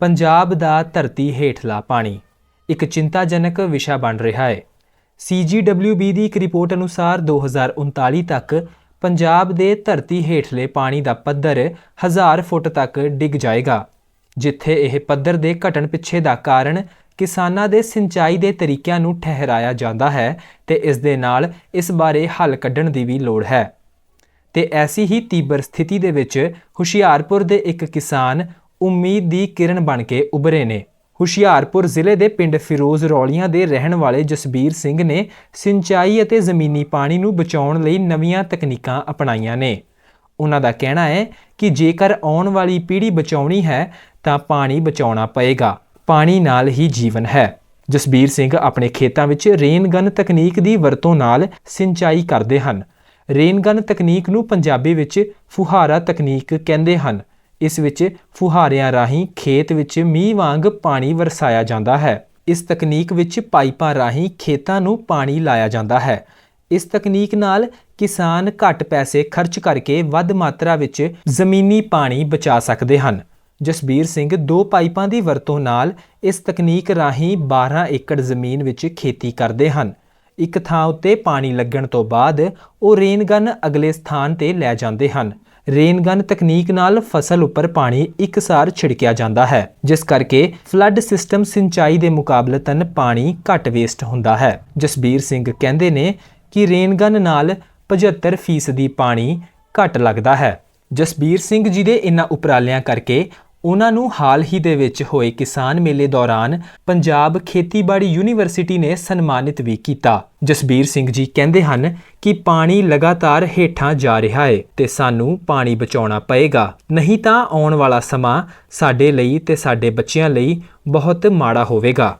ਪੰਜਾਬ ਦਾ ਧਰਤੀ ਹੇਠਲਾ ਪਾਣੀ। ਇੱਕ ਚਿੰਤਾਜਨਕ ਵਿਸ਼ਾ ਬਣ ਰਿਹਾ ਹੈ। CGWB ਦੀ ਇੱਕ ਰਿਪੋਰਟ ਅਨੁਸਾਰ 2039 ਤੱਕ ਪੰਜਾਬ ਦੇ ਧਰਤੀ ਹੇਠਲੇ ਪਾਣੀ ਦਾ ਪੱਧਰ 1000 ਫੁੱਟ ਤੱਕ ਡਿੱਗ ਜਾਏਗਾ, ਜਿੱਥੇ ਇਹ ਪੱਧਰ ਦੇ ਘਟਣ ਪਿੱਛੇ ਦਾ ਕਾਰਨ ਕਿਸਾਨਾਂ ਦੇ ਸਿੰਚਾਈ ਦੇ ਤਰੀਕਿਆਂ ਨੂੰ ਠਹਿਰਾਇਆ ਜਾਂਦਾ ਹੈ ਤੇ ਇਸ ਦੇ ਨਾਲ ਇਸ ਬਾਰੇ ਹੱਲ ਕੱਢਣ ਦੀ ਵੀ ਲੋੜ ਹੈ। ਤੇ ਐਸੀ ਹੀ ਤੀਬਰ ਸਥਿਤੀ ਦੇ ਵਿੱਚ ਹੁਸ਼ਿਆਰਪੁਰ ਦੇ ਇੱਕ ਕਿਸਾਨ ਉਮੀਦ ਦੀ ਕਿਰਨ ਬਣ ਕੇ ਉਭਰੇ ਨੇ। ਹੁਸ਼ਿਆਰਪੁਰ ਜ਼ਿਲ੍ਹੇ ਦੇ ਪਿੰਡ ਫਿਰੋਜ਼ ਰੌਲੀਆਂ ਦੇ ਰਹਿਣ ਵਾਲੇ ਜਸਬੀਰ ਸਿੰਘ ਨੇ ਸਿੰਚਾਈ ਅਤੇ ਜ਼ਮੀਨੀ ਪਾਣੀ ਨੂੰ ਬਚਾਉਣ ਲਈ ਨਵੀਆਂ ਤਕਨੀਕਾਂ ਅਪਣਾਈਆਂ ਨੇ। ਉਹਨਾਂ ਦਾ ਕਹਿਣਾ ਹੈ ਕਿ ਜੇਕਰ ਆਉਣ ਵਾਲੀ ਪੀੜ੍ਹੀ ਬਚਾਉਣੀ ਹੈ, ਤਾਂ ਪਾਣੀ ਬਚਾਉਣਾ ਪਏਗਾ। ਪਾਣੀ ਨਾਲ ਹੀ ਜੀਵਨ ਹੈ। ਜਸਬੀਰ ਸਿੰਘ ਆਪਣੇ ਖੇਤਾਂ ਵਿੱਚ ਰੇਨਗਨ ਤਕਨੀਕ ਦੀ ਵਰਤੋਂ ਨਾਲ ਸਿੰਚਾਈ ਕਰਦੇ ਹਨ। ਰੇਨਗਨ ਤਕਨੀਕ ਨੂੰ ਪੰਜਾਬੀ ਵਿੱਚ ਫੁਹਾਰਾ ਤਕਨੀਕ ਕਹਿੰਦੇ ਹਨ। ਇਸ ਵਿੱਚ ਫੁਹਾਰਿਆਂ ਰਾਹੀਂ ਖੇਤ ਵਿੱਚ ਮੀਂਹ ਵਾਂਗ ਪਾਣੀ ਵਰਸਾਇਆ ਜਾਂਦਾ ਹੈ। ਇਸ ਤਕਨੀਕ ਵਿੱਚ ਪਾਈਪਾਂ ਰਾਹੀਂ ਖੇਤਾਂ ਨੂੰ ਪਾਣੀ ਲਾਇਆ ਜਾਂਦਾ ਹੈ। ਇਸ ਤਕਨੀਕ ਨਾਲ ਕਿਸਾਨ ਘੱਟ ਪੈਸੇ ਖਰਚ ਕਰਕੇ ਵੱਧ ਮਾਤਰਾ ਵਿੱਚ ਜ਼ਮੀਨੀ ਪਾਣੀ ਬਚਾ ਸਕਦੇ ਹਨ। ਜਸਬੀਰ ਸਿੰਘ, ਦੋ ਪਾਈਪਾਂ ਦੀ ਵਰਤੋਂ ਨਾਲ ਇਸ ਤਕਨੀਕ ਰਾਹੀਂ 12 ਏਕੜ ਜ਼ਮੀਨ ਵਿੱਚ ਖੇਤੀ ਕਰਦੇ ਹਨ। ਇੱਕ ਥਾਂ ਉੱਤੇ ਪਾਣੀ ਲੱਗਣ ਤੋਂ ਬਾਅਦ ਉਹ ਰੇਨਗਨ ਅਗਲੇ ਸਥਾਨ ਤੇ ਲੈ ਜਾਂਦੇ ਹਨ। ਰੇਨਗਨ ਤਕਨੀਕ ਨਾਲ ਫਸਲ ਉੱਪਰ ਪਾਣੀ ਇੱਕਸਾਰ ਛਿੜਕਿਆ ਜਾਂਦਾ ਹੈ, ਜਿਸ ਕਰਕੇ ਫਲੱਡ ਸਿਸਟਮ ਸਿੰਚਾਈ ਦੇ ਮੁਕਾਬਲਤਨ ਪਾਣੀ ਘੱਟ ਵੇਸਟ ਹੁੰਦਾ ਹੈ। ਜਸਬੀਰ ਸਿੰਘ ਕਹਿੰਦੇ ਨੇ ਕਿ ਰੇਨਗਨ ਨਾਲ 75% ਪਾਣੀ ਘੱਟ ਲੱਗਦਾ ਹੈ। ਜਸਬੀਰ ਸਿੰਘ ਜੀ ਦੇ ਇਨ੍ਹਾਂ ਉਪਰਾਲਿਆਂ ਕਰਕੇ ਉਹਨਾਂ ਨੂੰ ਹਾਲ ਹੀ ਦੇ ਵਿੱਚ ਹੋਏ ਕਿਸਾਨ ਮੇਲੇ ਦੌਰਾਨ ਪੰਜਾਬ ਖੇਤੀਬਾੜੀ ਯੂਨੀਵਰਸਿਟੀ ਨੇ ਸਨਮਾਨਿਤ ਵੀ ਕੀਤਾ। ਜਸਬੀਰ ਸਿੰਘ ਜੀ ਕਹਿੰਦੇ ਹਨ ਕਿ ਪਾਣੀ ਲਗਾਤਾਰ ਹੇਠਾਂ ਜਾ ਰਿਹਾ ਹੈ ਤੇ ਸਾਨੂੰ ਪਾਣੀ ਬਚਾਉਣਾ ਪਏਗਾ। ਨਹੀਂ ਤਾਂ ਆਉਣ ਵਾਲਾ ਸਮਾਂ ਸਾਡੇ ਲਈ ਤੇ ਸਾਡੇ ਬੱਚਿਆਂ ਲਈ ਬਹੁਤ ਮਾੜਾ ਹੋਵੇਗਾ।